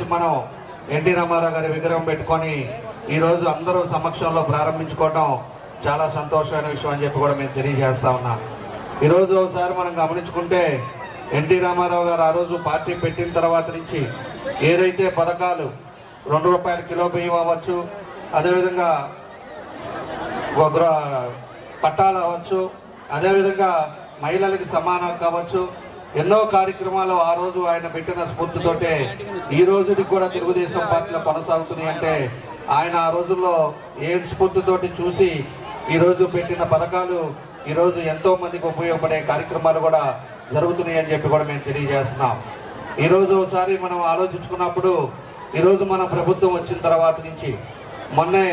నుంచి మనం ఎన్టీ రామారావు గారి విగ్రహం పెట్టుకొని ఈరోజు అందరూ సమక్షంలో ప్రారంభించుకోవడం చాలా సంతోషమైన విషయం అని చెప్పి కూడా మేము తెలియజేస్తా ఉన్నాం. ఈరోజు ఒకసారి మనం గమనించుకుంటే ఎన్టీ రామారావు గారు ఆ రోజు పార్టీ పెట్టిన తర్వాత నుంచి ఏదైతే పథకాలు రెండు రూపాయల కిలో బియ్యం అవ్వచ్చు అదేవిధంగా పట్టాలు అవ్వచ్చు అదేవిధంగా మహిళలకి సమానం కావచ్చు ఎన్నో కార్యక్రమాలు ఆ రోజు ఆయన పెట్టిన స్ఫూర్తితోటే ఈ రోజుకి కూడా తెలుగుదేశం పార్టీలో కొనసాగుతున్నాయి అంటే ఆయన ఆ రోజుల్లో ఏం స్ఫూర్తితోటి చూసి ఈరోజు పెట్టిన పథకాలు ఈరోజు ఎంతో మందికి ఉపయోగపడే కార్యక్రమాలు కూడా జరుగుతున్నాయి అని చెప్పి కూడా మేము తెలియజేస్తున్నాం. ఈరోజు ఒకసారి మనం ఆలోచించుకున్నప్పుడు ఈరోజు మన ప్రభుత్వం వచ్చిన తర్వాత నుంచి మొన్నే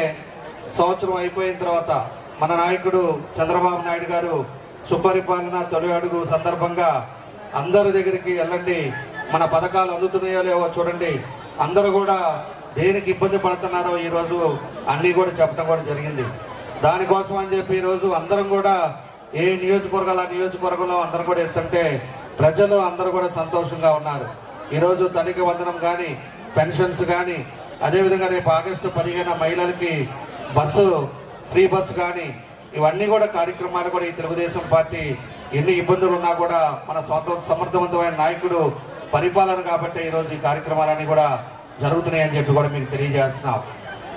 సంవత్సరం అయిపోయిన తర్వాత మన నాయకుడు చంద్రబాబు నాయుడు గారు సుపరిపాలన తొలి అడుగు సందర్భంగా అందరి దగ్గరికి వెళ్ళండి. మన పథకాలు అందుతున్నాయో లేవో చూడండి. అందరూ కూడా దేనికి ఇబ్బంది పడుతున్నారో ఈ రోజు కూడా చెప్పడం కూడా జరిగింది. దానికోసం అని చెప్పి ఈరోజు అందరం కూడా ఏ నియోజకవర్గాల నియోజకవర్గంలో అందరం కూడా ఎత్తుంటే ప్రజలు అందరూ కూడా సంతోషంగా ఉన్నారు. ఈరోజు తనిఖీ వందనం కానీ పెన్షన్స్ కానీ అదేవిధంగా రేపు ఆగస్టు పదిహేను మహిళలకి బస్సు ఫ్రీ బస్సు కానీ ఇవన్నీ కూడా కార్యక్రమాలు కూడా ఈ తెలుగుదేశం పార్టీ ఎన్ని ఇబ్బందులు ఉన్నా కూడా మన స్వంత సమర్థవంతమైన నాయకుడు పరిపాలన కాబట్టి ఈరోజు ఈ కార్యక్రమాలన్నీ కూడా జరుగుతున్నాయని చెప్పి కూడా మీకు తెలియజేస్తున్నాం.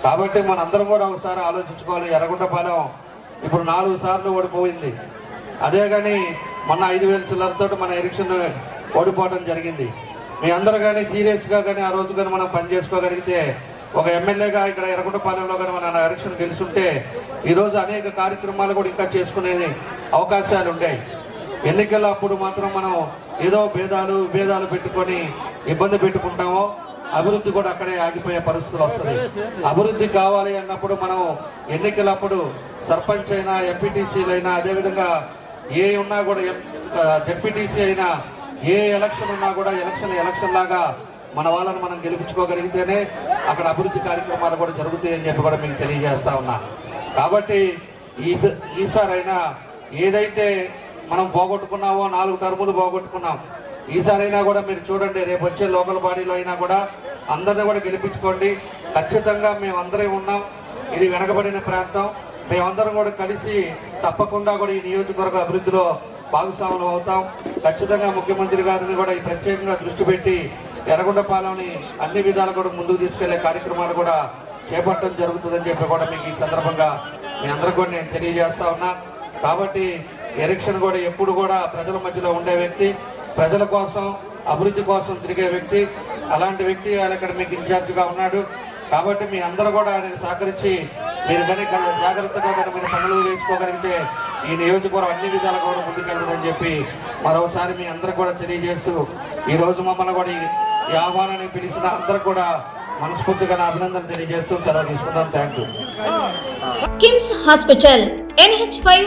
కాబట్టి మనందరం కూడా ఒకసారి ఆలోచించుకోవాలి. ఎర్రగుంటపాలెం ఇప్పుడు నాలుగు సార్లు ఓడిపోయింది. అదే కానీ మొన్న ఐదు వేల చిల్లరతో మన ఎలక్షన్ ఓడిపోవడం జరిగింది. మీ అందరూ కానీ సీరియస్గా కానీ ఆ రోజు కానీ మనం పని చేసుకోగలిగితే ఒక ఎమ్మెల్యేగా ఇక్కడ ఎర్రగుంటపాలెంలో కానీ మన ఎలక్షన్ గెలుచుంటే ఈరోజు అనేక కార్యక్రమాలు కూడా ఇంకా చేసుకునే అవకాశాలు ఉండేవి ఎన్నికల్లో అప్పుడు మాత్రం మనం ఏదో భేదాలు విభేదాలు పెట్టుకొని ఇబ్బంది పెట్టుకుంటామో అభివృద్ధి కూడా అక్కడే ఆగిపోయే పరిస్థితులు వస్తుంది. అభివృద్ధి కావాలి అన్నప్పుడు మనం ఎన్నికలప్పుడు సర్పంచ్ అయినా ఎంపీటీసీలు అయినా అదేవిధంగా ఏ ఉన్నా కూడా జెడ్పీటీసీ అయినా ఏ ఎలక్షన్ ఉన్నా కూడా ఎలక్షన్ ఎలక్షన్ లాగా మన వాళ్ళని మనం గెలిపించుకోగలిగితేనే అక్కడ అభివృద్ధి కార్యక్రమాలు కూడా జరుగుతాయి అని చెప్పి కూడా మీకు తెలియజేస్తా ఉన్నా. కాబట్టి ఈ ఈసారైనా ఏదైతే మనం పోగొట్టుకున్నామో నాలుగు టర్ములు పోగొట్టుకున్నాం. ఈసారైనా కూడా మీరు చూడండి రేపు వచ్చే లోకల్ బాడీలో అయినా కూడా అందరిని కూడా గెలిపించుకోండి. ఖచ్చితంగా మేమందరం ఉన్నాం. ఇది వెనకబడిన ప్రాంతం. మేమందరం కూడా కలిసి తప్పకుండా కూడా ఈ నియోజకవర్గ అభివృద్ధిలో భాగస్వాములు అవుతాం. ఖచ్చితంగా ముఖ్యమంత్రి గారిని కూడా ఈ ప్రత్యేకంగా దృష్టి పెట్టి ఎర్రగొండపాలెంని అన్ని విధాలు కూడా ముందుకు తీసుకెళ్ళే కార్యక్రమాలు కూడా చేపట్టడం జరుగుతుందని చెప్పి కూడా మీకు ఈ సందర్భంగా మీ అందరూ కూడా నేను తెలియజేస్తా ఉన్నా. కాబట్టి ఎలక్షన్ కూడా ఎప్పుడు కూడా ప్రజల మధ్యలో ఉండే వ్యక్తి ప్రజల కోసం అభివృద్ధి కోసం తిరిగే వ్యక్తి అలాంటి వ్యక్తి ఆయన ఇక్కడ మీకు ఇన్ఛార్జిగా ఉన్నాడు. కాబట్టి మీ అందరూ కూడా ఆయనకు సహకరించి మీరు కనుక జాగ్రత్తగా కనుక మీరు పనులు వేసుకోగలిగితే ఈ నియోజకవర్గం అన్ని విధాలు కూడా ముందుకెళ్తుందని చెప్పి మరోసారి మీ అందరూ కూడా తెలియజేస్తూ ఈ రోజు మమ్మల్ని కూడా ఈ- ఆహ్వానాన్ని పిలిచిన అందరూ కూడా మనస్ఫూర్తిగా అభినందన తెలియజేస్తూ సెలవు తీసుకుందాం. Thank you KIMS hospital NH five